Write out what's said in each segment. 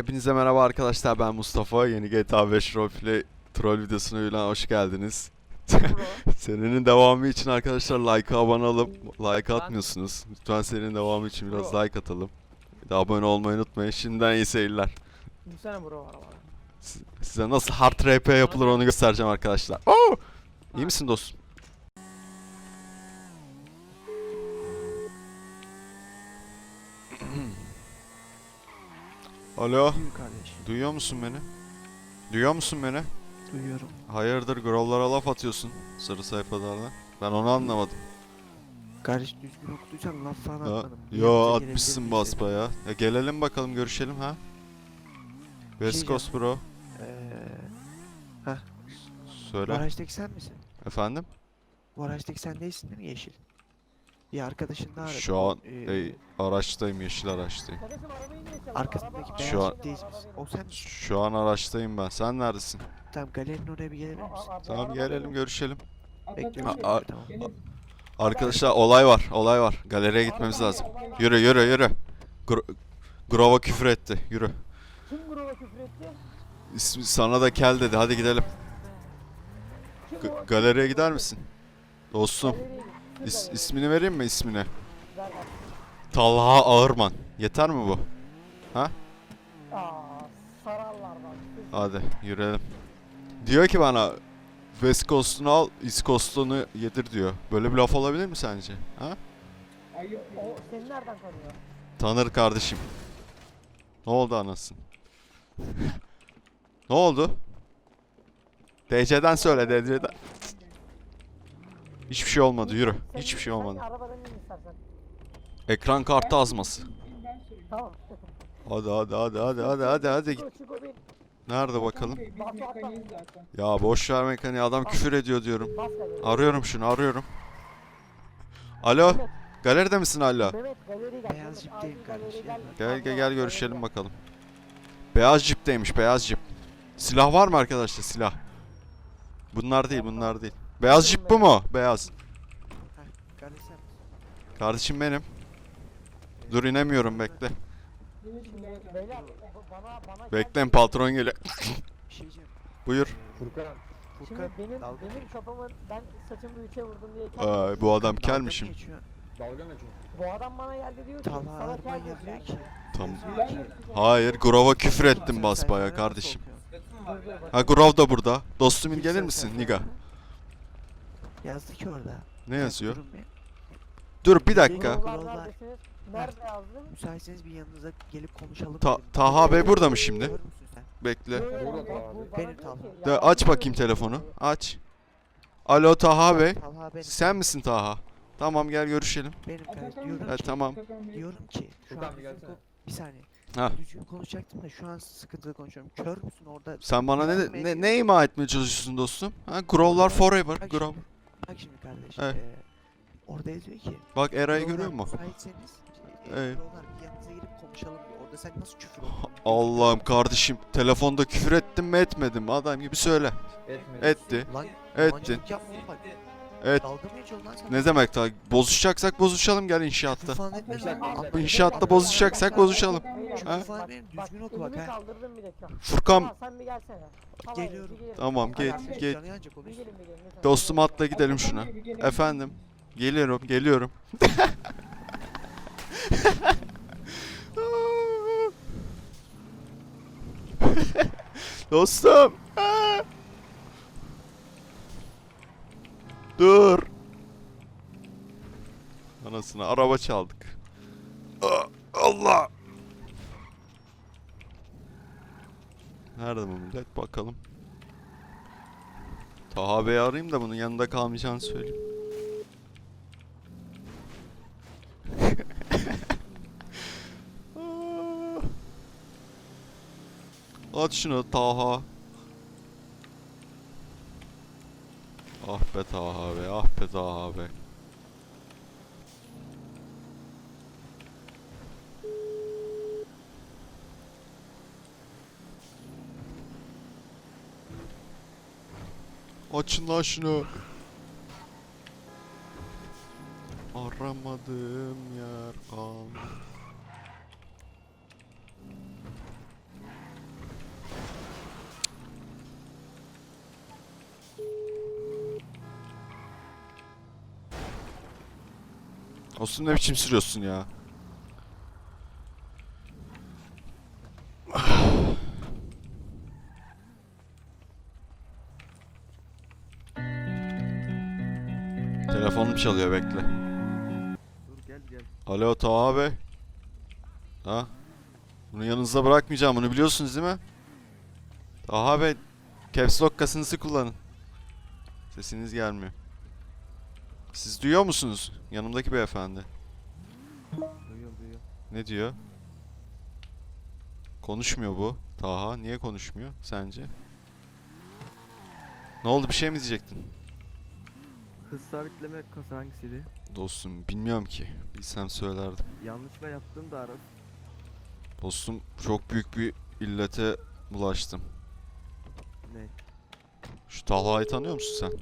Hepinize merhaba arkadaşlar ben Mustafa. Yeni GTA 5 Roleplay troll videosuna hoş geldiniz. serinin devamı için arkadaşlar like abone olup like atmıyorsunuz. Lütfen serinin devamı için biraz like atalım. Bir de abone olmayı unutmayın. Şimdiden iyi seyirler. Düşünsene bro. Si- Size nasıl hard RP yapılır onu göstereceğim arkadaşlar. Oo! İyi misin dostum? Alo, Duyuyor kardeş. duyuyor musun beni? Duyuyor musun beni? Duyuyorum. Hayırdır grollara laf atıyorsun sarı sayfalarla. Ben onu anlamadım. Kardeş düzgün okuduysan laf falan atmadım. yo atmışsın basba ya. Ya gelelim bakalım görüşelim ha. West Coast? Eee... Bu Söyle. araçtaki sen misin? Efendim? Bu araçtaki sen değilsin değil mi Yeşil? Bir arkadaşın daha aradı. Şu an Ee, ey, araçtayım yeşil araçtayım. Arkasındaki beyaz Şu an- jip değiliz biz. O sen misin? Şu an araçtayım ben. Sen neredesin? Tamam galerinin oraya bir gelir Aa, misin? Tamam gelelim görüşelim. Bekliyorum. Tamam. Arkadaşlar olay var, olay var. Galeriye gitmemiz lazım. Yürü yürü yürü. Gro- Grova küfür etti. Yürü. Kim gruba küfür etti? İsmi sana da kel dedi. Hadi gidelim. G- galeriye gider misin? Dostum, is- ismini vereyim mi ismini? Talha Ağırman. Yeter mi bu? Aa, sararlar bak. Hadi yürüyelim. Diyor ki bana West Coast'unu al, East Coast'unu yedir diyor. Böyle bir laf olabilir mi sence? Ha? O seni nereden tanıyor? Tanır kardeşim. Ne oldu anasın? ne oldu? DC'den söyle DC'den. Hiçbir şey olmadı yürü. Sen- Hiçbir şey olmadı. arabadan in istersen. Ekran kartı azması. Tamam. Hadi hadi hadi hadi hadi hadi hadi. Bin. Nerede bakalım? Ya boş ver mekaniği adam küfür ediyor diyorum. Bas galeri. Arıyorum şunu arıyorum. Alo. Galeride misin hala? Mehmet galeri gel. Beyaz Mehmet, jipteyim acil kardeşim. galeri Gel gel gel görüşelim bakalım. Beyaz jipteymiş beyaz jip. Silah var mı arkadaşlar silah? Bunlar değil bunlar değil. Beyaz jip bu mu? Beyaz. Heh, kardeş sen misin? Kardeşim benim. Dur inemiyorum bekle. Şimdi beyler bu- bana bana Bekleyin patron geliyor. Bir şey diyeceğim. Buyur. Furkan. Şimdi Furkan. benim dalga benim şapamın ben saçımı üçe vurdum diye Ay, bu adam dalga mı kelmişim. geçiyor? Dalga mı geçiyorsun? Bu adam bana geldi diyor ki Talha sana kel yazıyor diyor. ki. Ki, Hayır Grova küfür ettim basbaya kardeşim. Ha Grov da burada. Dostum Kim gelir misin? Niga? Yazdı ki orada. Ne yazıyor? Durun bir. Dur bir dakika. Yollar Yollar. neredesiniz? Nerede yazdın? Müsaitseniz bir yanınıza gelip konuşalım. Ta- dedim. Taha Bey burada mı şimdi? Görür müsün sen? Bekle. Yo, yo, Burada bu- Talha bu abi. bana Benim diyor ki, Talha. De, aç bakayım telefonu. Aç. Alo Taha Bey. Benim. Sen misin Taha? Tamam gel görüşelim. Benim kardeş diyorum Evet ki, tamam. diyorum ki şu an bir gelsene. bir saniye. Ha. Düzgün konuşacaktım da şu an sıkıntılı konuşuyorum. Kör müsün orada? Sen bana ne, ne, ne ima etmeye çalışıyorsun dostum? Ha Grow'lar forever. Bak Grow. Bak şimdi kardeş. Evet. eee, orada yazıyor ki. Bak Eray'ı "Crow'lar görüyor musun? Müsaitseniz. Evet. Crow'lar bir yanınıza gelip konuşalım diyor. Orada sen nasıl küfür oldun? Allah'ım kardeşim telefonda küfür ettim mi etmedim mi? Adam gibi söyle. Etmedi. Etti. Lan Ettin. yalancılık yapma bak. Evet. Dalga mı geçiyorsun lan sen? Ne demek ta bozuşacaksak bozuşalım gel Küfür inşaatta. falan etmez lan. Bu inşaatta bozuşacaksak bozuşalım. Ha? Küfür Düzgün oku bak ha. kaldırdım bir dakika. Furkan Talha, sen bir gelsene. Geliyorum. bir tamam canı yanacak Bir gelin bir gelin. lütfen. Dostum atla gidelim şuna. Efendim. Geliyorum geliyorum. Dostum. Anasını araba çaldık. Allah. Nerede bu millet bakalım. Taha Bey'i arayayım da bunun yanında kalmayacağını söyleyeyim. At şunu Taha. Ah be Taha be, ah be Taha be. Açın lan şunu. Aramadığım yer kalmadı. Olsun ne biçim sürüyorsun ya? Çalıyor bekle. Dur gel gel. Alo Taha Bey. Ha? Bunu yanınızda bırakmayacağım bunu biliyorsunuz değil mi? Taha Bey. Caps Lock kasınızı kullanın. Sesiniz gelmiyor. Siz duyuyor musunuz? Yanımdaki beyefendi. Duyuyor duyuyor. Ne diyor? Konuşmuyor bu. Taha niye konuşmuyor sence? Ne oldu bir şey mi diyecektin? Hız sabitleme kası hangisiydi? Dostum bilmiyorum ki. Bilsem söylerdim. Yanlışla yaptım da ara. Dostum çok büyük bir illete bulaştım. Ne? Şu Talha'yı tanıyor musun sen?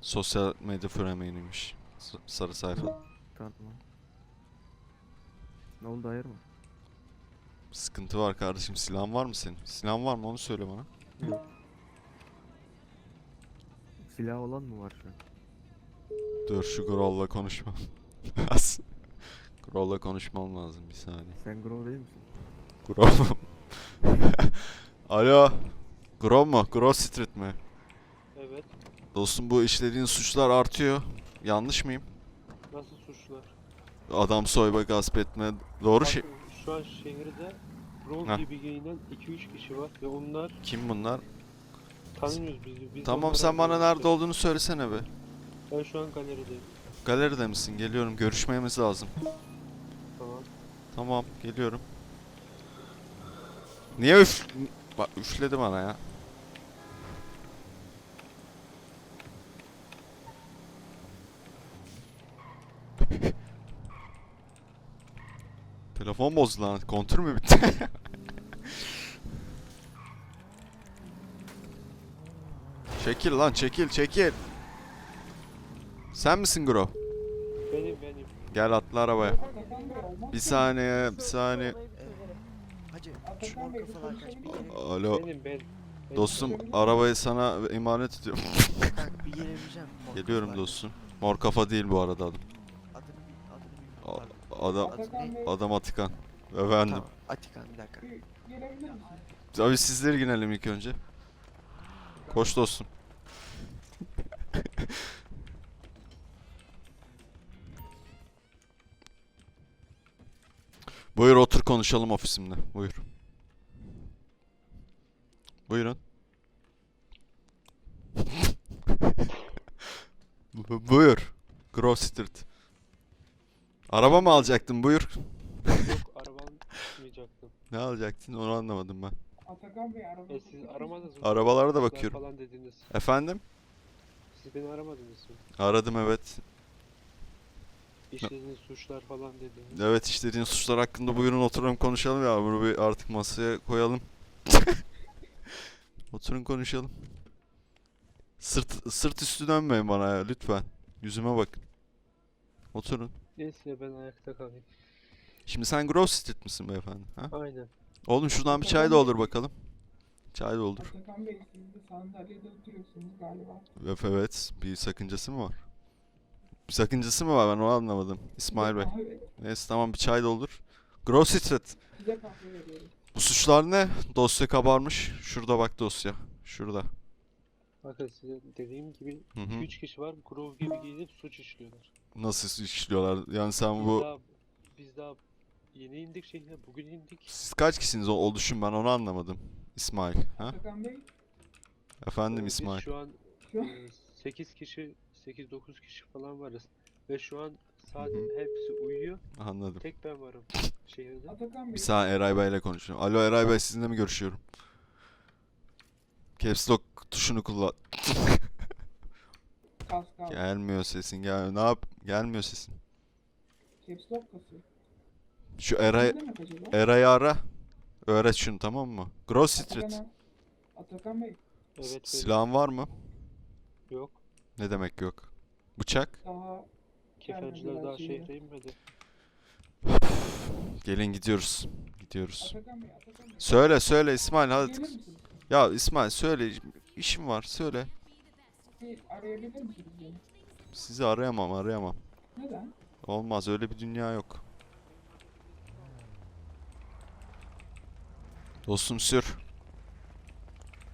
Sosyal medya fenomeniymiş. S- sarı sayfa. Tamam. Ne oldu hayır mı? Sıkıntı var kardeşim. Silahın var mı senin? Silahın var mı onu söyle bana. Silah olan mı var şu an? Dur şu Grol'la konuşmam. As- Grol'la konuşmam lazım bir saniye. Sen Grove değil misin? Grol mu? Alo. Grol mu? Grol Street mi? Evet. Dostum bu işlediğin suçlar artıyor. Yanlış mıyım? Nasıl suçlar? Adam soyma, gasp etme. Doğru şey. Bakın, Şu an şehirde rol Heh. gibi giyinen 2-3 kişi var ve onlar Kim bunlar? tanımıyoruz bizi. Biz de Tamam sen bana nerede olduğunu söylesene be. Ben şu an galerideyim. Galeride misin? Geliyorum. Görüşmemiz lazım. Tamam. Tamam, geliyorum. Niye üf... Bak üfledi bana ya. Telefon bozdu lan. Kontür mü bitti? çekil lan, çekil, çekil. Sen misin Gro? Benim benim. Gel atla arabaya. Bir saniye, bir saniye. Hacı şu kaç bir Alo. Benim Dostum arabayı sana emanet ediyorum. Bir. Mor Geliyorum kafalar. dostum. Mor kafa değil bu arada adam. Adını bil, adını bil. A- Pardon. Adam Adı ne? adam Atikan. Efendim. Tamam, Atikan bir dakika. Abi sizleri girelim ilk önce. Koş dostum. Buyur otur konuşalım ofisimde. Buyur. Buyurun. Bu- Buyur. Grove Street. Araba mı alacaktın? Buyur. Yok arabam tutmayacaktım. Ne alacaktın? Onu anlamadım ben. Atakan Bey araba E siz aramadınız mı? Arabalara da bakıyorum. Falan dediniz. Efendim? Siz beni aramadınız mı? Aradım evet. İşlediğiniz suçlar falan dediniz. Evet işlediğin suçlar hakkında buyurun oturalım konuşalım ya. Bunu bir artık masaya koyalım. Oturun konuşalım. Sırt sırt üstü dönmeyin bana ya lütfen. Yüzüme bakın. Oturun. Neyse ben ayakta kalayım. Şimdi sen Grove Street misin beyefendi? Ha? Aynen. Oğlum şuradan bir çay doldur bakalım. Çay doldur. Atakan Bey siz de sandalyede oturuyorsunuz galiba. Evet, evet. Bir sakıncası mı var? Sakıncası mı var ben onu anlamadım. İsmail Bey. Neyse tamam bir çay doldur. Grove Street. size kahve veriyorum. Bu suçlar ne? Dosya kabarmış. Şurada bak dosya. Şurada. Bakın size dediğim gibi Hı hı. 2-3 kişi var. Grove gibi giyinip suç işliyorlar. Nasıl işliyorlar? Yani sen Biz bu... daha, biz daha yeni indik şehre. Bugün indik. Siz kaç kişisiniz o oluşum ben onu anlamadım. İsmail. Ha? Efendim Ee, Biz İsmail. şu an Şu an- 8 kişi 8-9 kişi falan varız. Ve şu an zaten hepsi uyuyor. Anladım. Tek ben varım şehirde. Atakan Bey Bir saniye Eray Bey'le konuşuyorum. Alo Eray Bey sizinle mi görüşüyorum? Caps Lock tuşunu kullan. kas kas. Gelmiyor sesin. Gel ne yap? Gelmiyor sesin. Caps lock kası. Şu Eray Ne demek acaba? Eray'ı ara. Öğret şunu tamam mı? Grove Street. Atakan, Atakan Bey Evet benim. Silahın var mı? Yok. Ne demek yok? Bıçak? daha Keferciler daha şehre. şehre inmedi. Gelin gidiyoruz. Gidiyoruz. Atakan Bey Atakan Bey. Söyle söyle İsmail hadi. Gelir misiniz? Ya İsmail söyle işim var söyle. Bir arayabilir misiniz beni? Sizi arayamam arayamam. Neden? Olmaz öyle bir dünya yok. Dostum sür.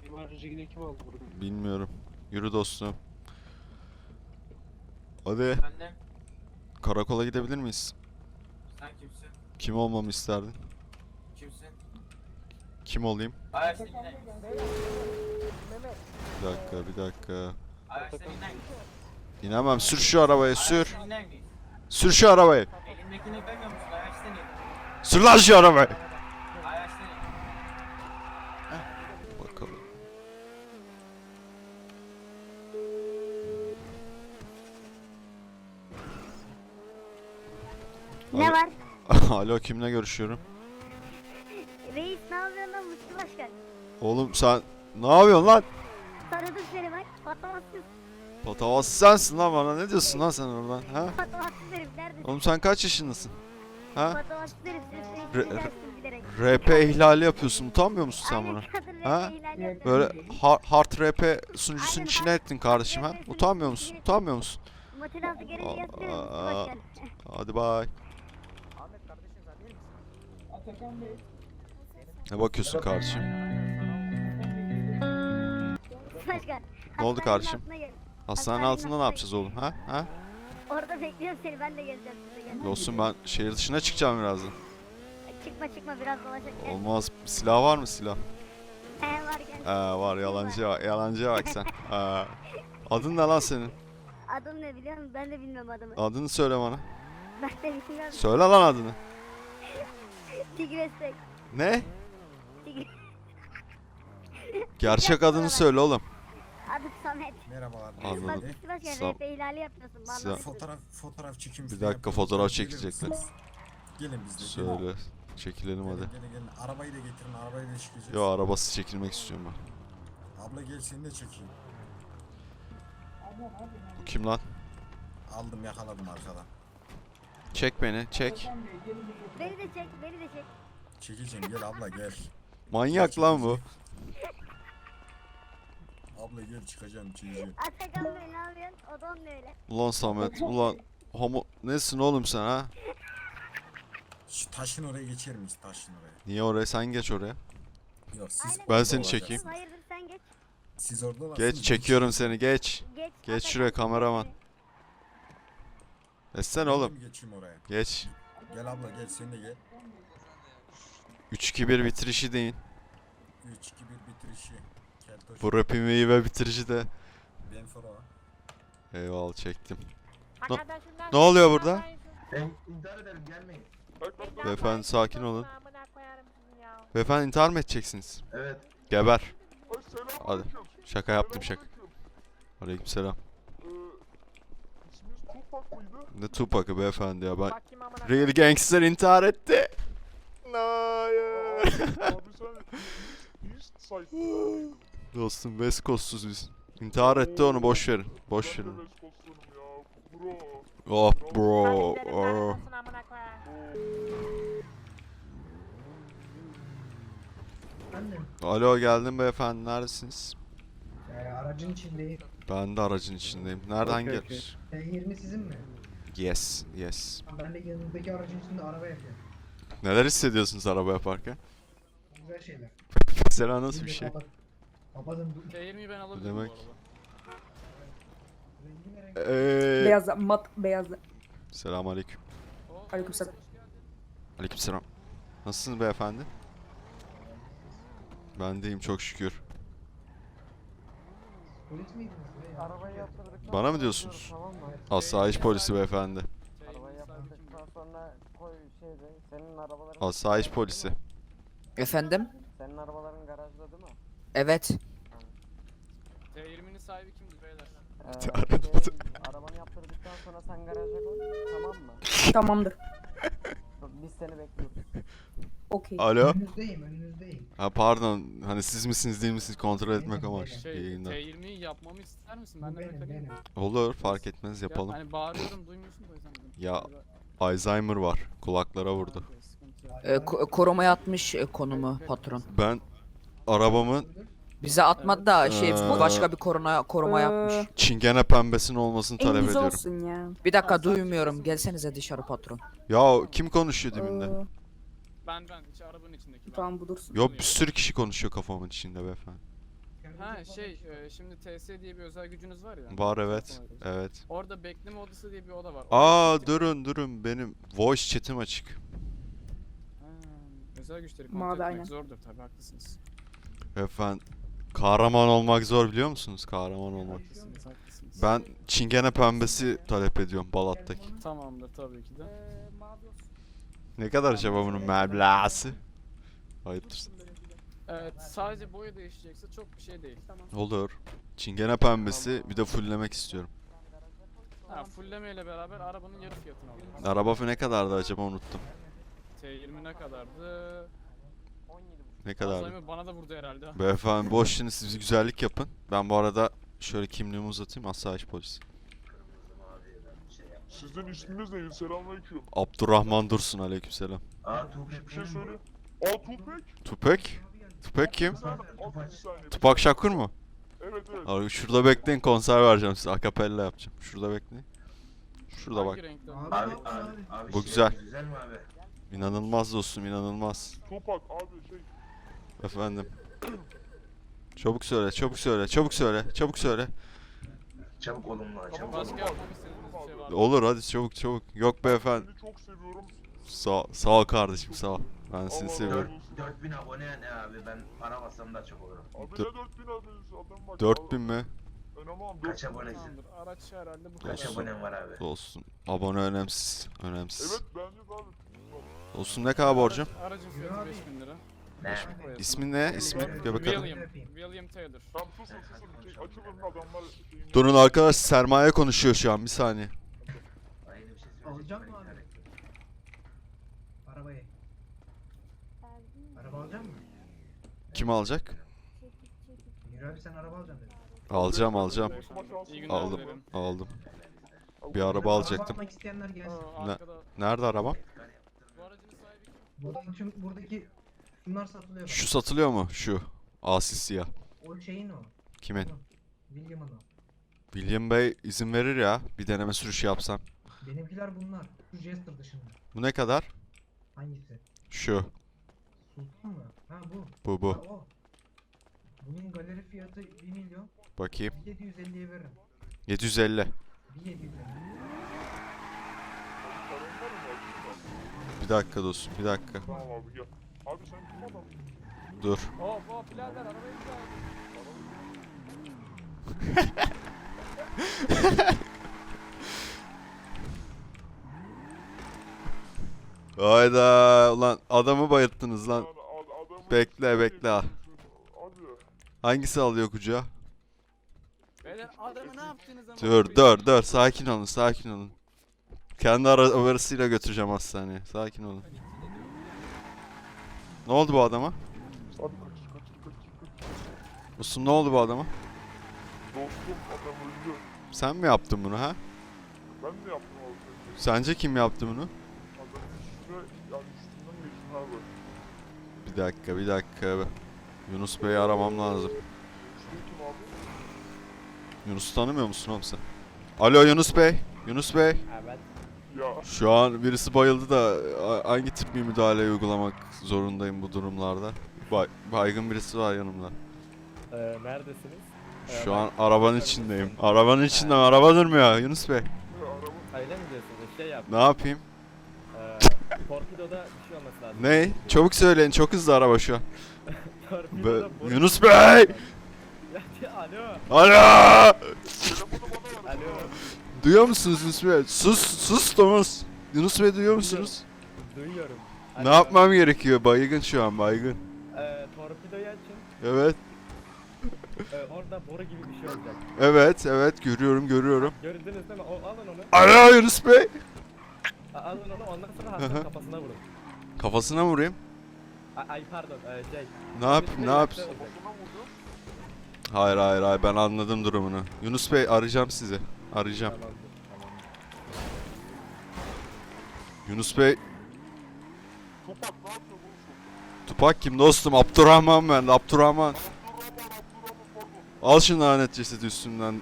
Benim aracı yine kim aldı burada? Bilmiyorum. Yürü dostum. Hadi Efendim, karakola gidebilir miyiz? sen kimsin? Kim olmamı isterdin? Kimsin? Kim olayım? Misin? Mehmet. Bir dakika bir dakika. Ayaştan iner misin? İnemem sür şu arabaya sür. Ayaştan iner miyiz? Sür şu arabayı. Elimdekini görmüyor musun? Ayaştan in. Sür lan şu arabayı. Ayaştan in. Bakalım. Ne var? Alo kimle görüşüyorum? Reis ne yapıyorsun lan Mustafa Başkan? Oğlum sen ne yapıyorsun lan? Tanıdım seni bak. Patavatsız. Patavas sensin lan bana ne diyorsun lan sen oradan ha? Patavatsız herif neredesin? Oğlum sen kaç yaşındasın? Ha? Patavatsız Re- yükseltsin bilerek. RP ihlali yapıyorsun utanmıyor musun sen Aynen buna? kadın Ha? Yapıyor. Böyle har- hard RP sunucusunun Aynen, içine hard- ettin kardeşim ha? Utanmıyor musun? Utanmıyor musun? Matinazı Aa, yazıyorum. Başkan. Hadi bay. Ne bakıyorsun kardeşim? Başkan. Ne oldu kardeşim? Hastanenin altında ne yapacağız oğlum ha? Ha? Orada bekliyorum seni ben de geleceğim size gel. Dostum ben şehir dışına çıkacağım birazdan. Çıkma çıkma biraz dolaşak gel. Olmaz. Silah var mı silah? He var gel. Ee, var yalancı bak, yalancı bak sen. Ee, adın ne lan senin? Adım ne biliyor musun? Ben de bilmiyorum adımı. Adını söyle bana. Ben de bilmiyorum. Söyle lan adını. Tigrestek. Ne? Gerçek adını söyle oğlum. Adım Samet. Merhabalar. Anladım. Bak Sam- RP ihlali yapıyorsun. Sam- Bana Fotoğraf fotoğraf çekim. Bir dakika fotoğraf çekecekler. Gelin bizde. Söyle. Çekilelim Gelin, hadi. gelin, gelin. Arabayı da getirin. Arabayı da çıkacağız. Yo arabası çekilmek istiyorum ben. Abla gel seni de çekeyim. Bu kim lan? Aldım yakaladım arkadan. Çek beni çek. Beni de çek, beni de çek. Çekeceğim gel abla gel. Manyak lan bu. Abla gel çıkacağım çekeceğim. Atakan Bey ne yapıyorsun? O da onun öyle. Ulan Samet ulan homo nesin oğlum sen ha? Şu taşın oraya geçer miyiz taşın oraya? Niye oraya sen geç oraya. Yok siz Aynen. Ben seni olacaksınız. çekeyim. Hayırdır sen geç. Siz orada olacaksınız, Geç ben çekiyorum seni geç. Geç. Geç Atakan şuraya Bey, kameraman. Ben oğlum. geçeyim oraya? Geç. Gel abla gel sen de gel. 3-2-1 bitirişi deyin. 3 2 1 bitirişi. Keltoş. Bu rapimi ve bitirişi de. Ben Fero. Eyvallah çektim. Arkadaşımdan ne oluyor burada? Ben intihar ederim gelmeyin. Beyefendi, sakin olun. Beyefendi intihar mı edeceksiniz? Evet. Geber. Hadi. Şaka yaptım şaka. Aleykümselam. Ne Tupac'ı beyefendi ya ben. Real Gangster intihar etti. Hayır. Dostum West Coast'uz biz. İntihar etti onu boş verin. Boş verin. Oh bro. Oh. Alo geldim beyefendi neredesiniz? Ee, aracın içindeyim. Ben de aracın içindeyim. Nereden Okey, gelir? Ee, 20 sizin mi? Yes, yes. Ben de yanındaki aracın içinde araba yapıyorum. Neler hissediyorsunuz araba yaparken? Güzel şeyler. Mesela nasıl bir şey? kapat- Kapadım. bu- T20'yi ben alabilirim demek? bu arada. Rengi ne renk? Eee. Beyaz mat beyaz. Selam aleyküm. Aleykümselam. Aleykümselam. Nasılsınız beyefendi? Ben deyim çok şükür. Polis miydiniz? be ya? Arabayı yaptırdıktan Bana mı diyorsunuz? diyoruz, Tamam mı? Asayiş polisi beyefendi. Arabayı yaptırdıktan sonra koy şeyde senin arabaların Asayiş polisi. Efendim? senin arabaların garajda değil mi? Evet. T20'nin sahibi kimdi beyler? Ee, şey, arabanı yaptırdıktan sonra sen garaja koy tamam mı? Tamamdır. Biz seni bekliyoruz. Okey. Alo. Önünüzdeyim, önünüzdeyim. Ha pardon. Hani siz misiniz değil misiniz kontrol etmek Benim, amaçlı Şey, yayında. T20'yi yapmamı ister misin? Ben de benim, bekleyeyim. benim. Olur fark etmez Ya, yapalım. hani bağırıyorum duymuyorsun da o yüzden dedim. Ya. Alzheimer var. Kulaklara vurdu. Okey, sıkıntı yok. Ee, ko- korumaya atmış e, konumu patron. Ben arabamın Bize atmadı da şey Ee. başka bir koruma koruma yapmış. Çingene pembesinin olmasını talep En ediyorum. olsun ya. Bir dakika duymuyorum. Gelsenize dışarı patron. Ya kim konuşuyor dibinde? Ee, Ben ben içi arabanın içindeki ben. Tamam bu dursun. Yo bir sürü kişi konuşuyor kafamın içinde beyefendi. Ha şey e, şimdi TS diye bir özel gücünüz var ya. Var evet. Evet. Orada bekleme odası diye bir oda var. Aa Orada- durun durun benim voice chat'im açık. Ha, özel güçleri Mavi, kontrol etmek aynen. zordur tabii haklısınız. Efendim kahraman olmak zor biliyor musunuz? Kahraman olmak. Haklısınız haklısınız. Ben çingene pembesi talep ediyorum Balat'taki. Tamamdır tabii ki de. Ne kadar acaba bunun meblası? Ayıptır. Evet sadece boya değişecekse çok bir şey değil. Tamam. Olur. Çingene pembesi bir de fulllemek istiyorum. Ha fullleme ile beraber arabanın yarı fiyatını alıyoruz. Araba ne kadardı acaba unuttum. T20 ne kadardı? Ne kadardı? Bana da vurdu herhalde. Beyefendi boş şimdi siz güzellik yapın. Ben bu arada şöyle kimliğimi uzatayım asayiş polis. Sizin isminiz neydi? Selamünaleyküm. Abdurrahman Dursun aleykümselam. Bir şey söyle. Aa Tupek. Tupek? Tupek kim? Sen at bir saniye. Tupak Şakur mu? Evet evet. Abi şurada bekleyin konser vereceğim size akapella yapacağım. Şurada bekleyin. Şurada bak. Hangi renkte? Abi, abi, abi. Bu güzel. İnanılmaz dostum inanılmaz. Tupak abi şey. Efendim. Çabuk söyle, çabuk söyle, çabuk söyle, çabuk söyle. Çabuk olun lan çabuk istediğiniz bir şey var mı? Olur hadi çabuk çabuk. Yok beyefendi. Seni çok seviyorum. Sağ, sağ ol kardeşim sağ ol. Ben Allah seni razı seviyorum. olsun. 4000 abone ne abi ben para bassam da çok olur. Abi ne 4000 abonesi adam bak. 4000 mi? Kaç 4000. abonesin? Araç herhalde bu Kaç kadar. abonen var abi? Olsun. Abone önemsiz. Önemsiz. Evet bence abi. Olsun ne kadar borcum? Aracın fiyatı 5000 lira. İsmin ne? İsmin? Bir bakalım. William. William Taylor. Tamam susun susun. Açılın adamlar. şeyini- Durun arkadaş sermaye konuşuyor şu an bir saniye. Alacak mı abi? Arabayı. Araba alacak mısın? Kim alacak? Abi sen araba alacaksın dedi. Alacağım alacağım. İyi günler Aldım. dilerim. Aldım. Bir araba alacaktım. Araba almak isteyenler gelsin. Aa, Ne? arkada. Nerede arabam? Bu aracın sahibi kim? Buradan tüm buradaki şunlar satılıyor. bak. Şu satılıyor mu? Şu. Asis siyah. O şeyin o. Kimin? William'ın o. William Bey izin verir ya. Bir deneme sürüşü yapsam. Benimkiler bunlar. Şu Jester dışında. Bu ne kadar? Hangisi? Şu. Sultan mı? Ha bu. Bu bu. Ha, o. Bunun galeri fiyatı 1 milyon. Bakayım. 750'ye veririm. 750. 1 750. Bir dakika dostum bir dakika. Tamam abi gel. Abi sen kim adam? Dur. Hop hop birader arabayı. Hayda ulan adamı bayılttınız lan. Yani ad- adamın Bekle, şey- bekle. Abi. Hangisi alıyor kucağa? Beyler adamı ne yaptınız ama? Dur dur dur sakin olun sakin olun. Kendi ara arasıyla götüreceğim hastaneye. Sakin olun. Ne oldu bu adama? Abi kaç kaç kaç kaç. Dostum ne oldu bu adama? Dostum adam öldü. Sen mi yaptın bunu ha? Ben de yaptım abi. Sence kim yaptı bunu? Adamın üstüne yani üstünden geçtim abi. Bir dakika bir dakika. Yunus Bey'i aramam lazım. Üstüne kim abi? Yunus'u tanımıyor musun oğlum sen? Alo Yunus Bey. Yunus Bey. Ya Şu an birisi bayıldı da hangi tip bir müdahale uygulamak zorundayım bu durumlarda? Bay- baygın birisi var yanımda. Ee, neredesiniz? Şu an arabanın içindeyim. Arabanın içinde araba durmuyor Yunus Bey. Öyle mi diyorsunuz? Şey yap. Ne yapayım? Ee, torpidoda bir şey olması lazım. Ne? Çabuk söyleyin çok hızlı araba şu an. Be- Yunus Bey! Ya, alo. Alo! telefonu bana ver. Alo. Duyuyor musunuz Yunus Bey? Sus sus Thomas. Yunus Bey duyuyor musunuz? Duyuyorum. Ne Alo. yapmam gerekiyor? Baygın şu an baygın. Ee, torpidoyu açın. Evet. Ee, orada boru gibi bir şey olacak. Evet evet görüyorum görüyorum. Gördünüz değil mi? O, alın onu. Alo Yunus Bey! A- alın onu ondan sonra Hı hastanın hı. kafasına vurun. Kafasına vurayım? A- ay pardon ee, şey. Ne yapayım ne vurdum. Hayır hayır hayır ben anladım durumunu. Yunus Bey arayacağım sizi. Arayacağım. Yunus Bey Tupak kim dostum? Abdurrahman ben. Abdurrahman. Al şu lanet cesedi üstümden.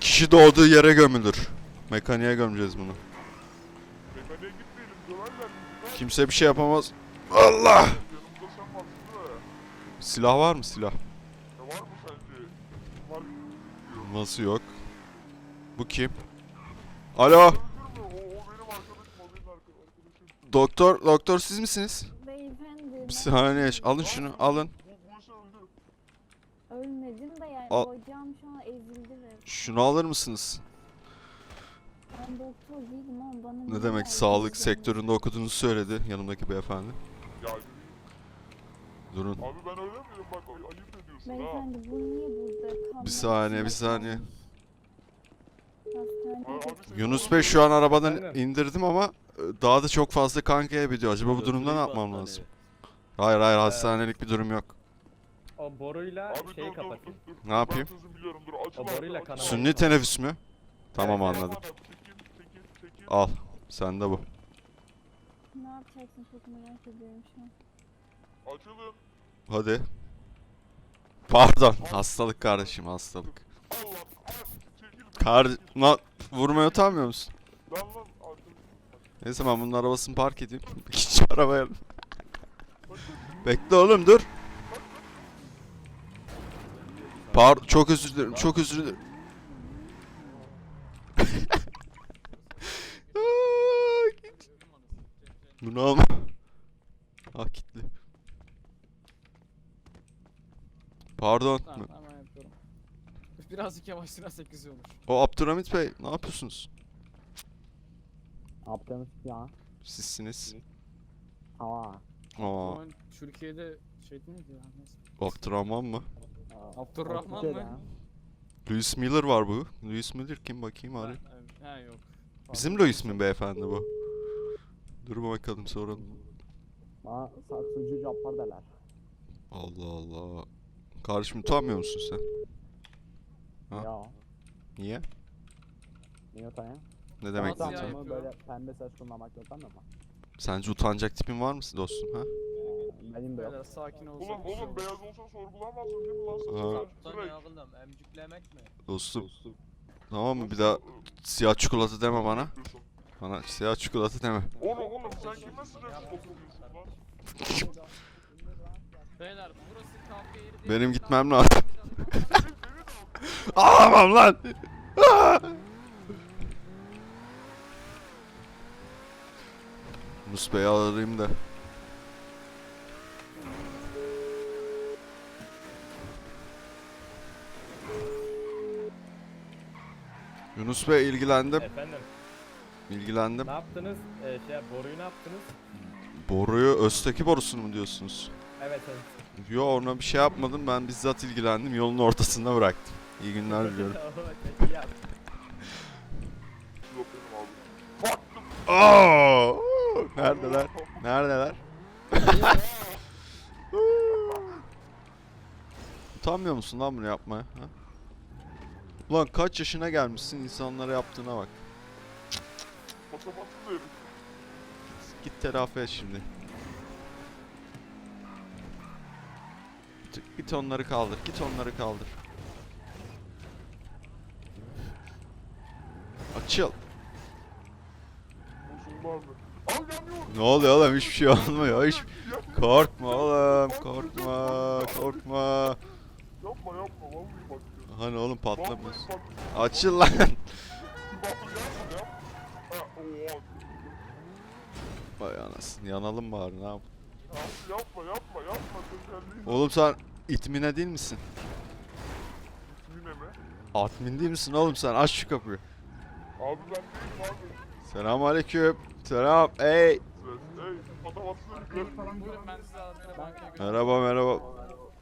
Kişi doğduğu yere gömülür. Mekaniğe gömeceğiz bunu. Kimse bir şey yapamaz. Allah! Silah var mı silah? Ya var mı sence? Var. Nasıl yok? Bu kim? Alo, doktor, doktor siz misiniz? Beyefendi Bir saniye, alın şunu, alın. Ölmedim de yani Al. bacağım şu an ezildi ve Şunu alır mısınız? ben doktor değilim ama bana Ne demek sağlık sektöründe okuduğunuzu söyledi yanımdaki beyefendi. Durun. abi ben öyle miyim? Bak ay- ayıp ediyorsun ha. Beyefendi bu niye burada? Bir saniye, bir saniye. abi seni Yunus Bey şu an arabadan Aynen. indirdim ama e, daha da çok fazla kan kaybediyor. Acaba bu durumda ne yapmam lazım? Hayır hayır hastanelik bir durum yok. O boruyla Abi dur dur dur dur. Ne yapayım? Ben sözüm biliyorum dur. Açıl O abi, boruyla açıl. kanama Sünni teneffüs mü? Tamam Evet, anladım. Çekil çekil çekil. Al. Sende bu. Ne yapacaksın çok merak ediyorum şu an. Açılın. Hadi. Pardon. Hastalık kardeşim hastalık. Allah. Kar... Na... Vurmaya utanmıyor musun? Lan lan. Neyse ben bunun arabasını park edeyim. İkinci arabaya. Bekle oğlum dur. Par çok özür dilerim. Çok özür dilerim. Bunu alma. Ah kilitli. Pardon. Tamam hemen yapıyorum. Birazcık yavaşlarsak güzel olur. O Abdülhamit Bey ne yapıyorsunuz? Yaptığımız ya. Sizsiniz. Aa. Aa, Ama Türkiye'de şey değil miydi ya? Neyse. Abdurrahman mı? Abdurrahman Türkiye'de mı? ha. Louis Miller var bu. Louis Miller kim bakayım Ha, abi? evet. Ha yok. Bizim Louis mi beyefendi bu? Dur bakalım soralım. Bana saksıcı Cappar derler. Allah Allah. Kardeşim utanmıyor musun sen? Ha? Ya. Niye? Niye utanıyor? Ne demek utan? Ama yapıyor. böyle pembe saç kullanmakta utanmıyor mu? Sence utanacak tipin var mısın dostum ha? Ee, Benim de yok. Böyle sakin olsak Oğlum oğlum olur. beyaz olsa sorgulamazsın değil mi lan? Ha. Direkt- oğlum emcüklemek mi? Dostum. Tamam mı? Bir daha siyah çikolata deme bana. Bana siyah çikolata deme. Oğlum oğlum sen kime sıcak okuyorsun lan? Beyler burası kavga yeri değil. Benim gitmem lazım. Ağlamam lan. Aa! Yunus Bey'i arayayım da. Yunus Bey ilgilendim. Efendim İlgilendim. ne yaptınız? Ee, şey boruyu ne yaptınız? Boruyu Özteki borusunu mu diyorsunuz? Evet evet. Yo ona bir şey yapmadım. Ben bizzat ilgilendim. Yolun ortasında bıraktım. İyi günler diliyorum. İyi. Aa! Neredeler? Neredeler? Utanmıyor musun lan bunu yapmaya? Ha? Ulan kaç yaşına gelmişsin insanlara yaptığına bak. Matematik de herif. Git telafi et şimdi. Git, onları kaldır. Git onları kaldır. Açıl. Ne oluyor oğlum? Hiçbir şey olmuyor. Hiç... Korkma oğlum. Korkma. Korkma. Yapma yapma vallahi bak. ya. Hani oğlum bak. Açıl lan. Vay anasını yanalım bari ne yap. Yapma yapma yapma. Oğlum sen itmine değil misin? Yine mi? Admin değil misin oğlum sen? Aç şu kapıyı. Abi ben değilim abi. Selam aleyküm. Selam. Ey. Ses. Ey. Matematik herifler. Buyurun ben sizi aramaya bankaya götüreyim. Merhaba merhaba.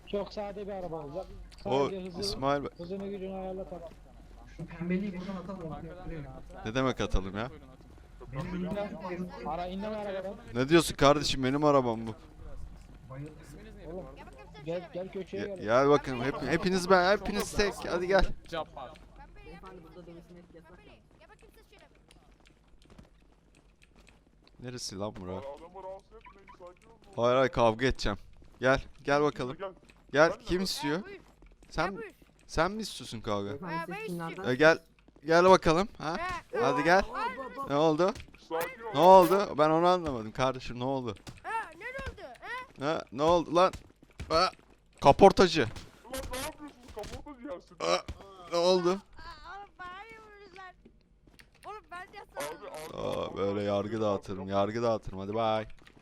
Çok sade bir araba olacak. O İsmail Bey. Hızını gücünü ayarla tak. Şu pembeliği buradan atalım. Bankadan Ne demek atalım ya? Buyurun atın. Benim elimden Ara indim arabadan. Ne diyorsun kardeşim benim arabam bu. bayıldım. İsminiz neydi bu arada? Gel gel köşeye Ya, gel. gel bakın hep, hepiniz ben hepiniz tek hadi gel. Cabbar. Neresi lan bura? Adamı rahatsız etmeyin sakin olun. Hayır hayır kavga edeceğim. Gel gel bakalım. Gel. Kim istiyor? Sen sen mi istiyorsun kavga? Beyefendi E, gel gel bakalım ha. Hadi gel. Ne oldu? Ne oldu? Ben onu anlamadım kardeşim ne oldu? ne oldu? Ne ne oldu lan? Ha, kaportacı. Lan ne yapıyorsun? Kaportacı yersin. Ha, ne oldu? Oğlum bana vururlar. Oğlum ben de Abi abi. Aa, böyle yargı dağıtırım. Yargı dağıtırım. Hadi bay.